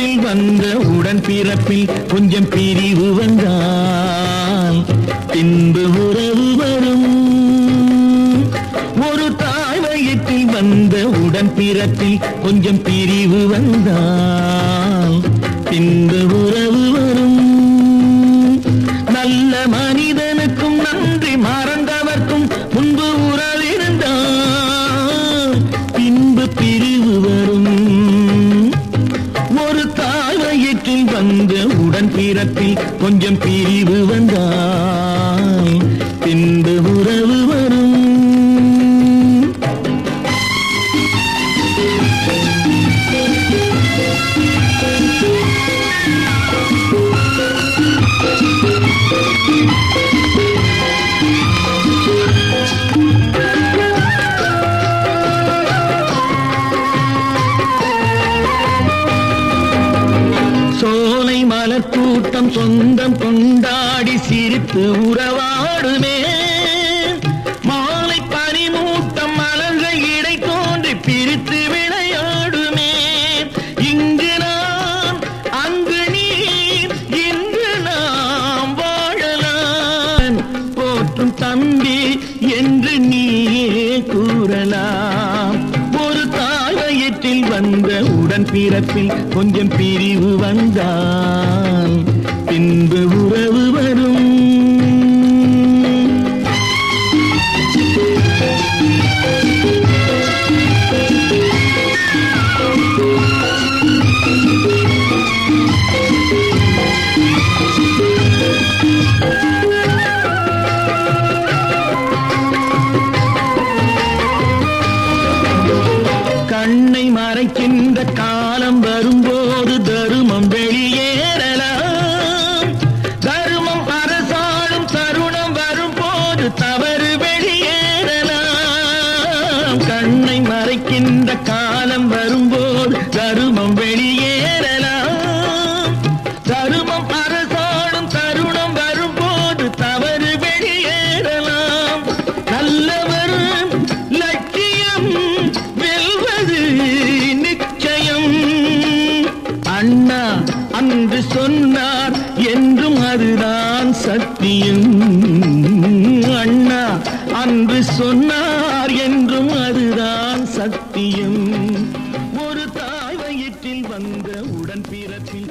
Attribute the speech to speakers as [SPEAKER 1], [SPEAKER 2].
[SPEAKER 1] வந்த உடன் பிறப்பில் கொஞ்சம் பிரிவு வந்தான். பின்பு உறவு வரும். ஒரு தாய் வயிற்றில் வந்த உடன் பிறப்பில் கொஞ்சம் பிரிவு வந்தான். பின்பு உறவு வரும். நல்ல மனிதனுக்கும் நன்றி மறந்தவர்க்கும் முன்பு நேரத்தில் கொஞ்சம் பிரிவு வந்தால் பின்பு உற சொந்தம் கொண்டாடி சிரித்து உறவாடுமே. மாலை பனிமூட்டம் மலர்ந்த இடை தோன்றி பிரித்து விளையாடுமே. இங்கு நான் அங்கு நீர் இன்று நாம் வாழலாம். போற்றும் தம்பி என்று நீயே கூறலாம். ஒரு தாயத்தில் வந்த உடன் பிறப்பில் கொஞ்சம் பிரிவு வந்தான். பின்பு உறவு வரும். கண்ணை மறைக்கின்ற காலம் வரும்போது தருமம் என்று சொன்னார் என்றும் அதுதான் சத்தியம். அண்ணா அன்று சொன்னார் என்றும் அதுதான் சத்தியம். ஒரு தாய் வயிற்றில் வந்த உடன் பிறப்பில்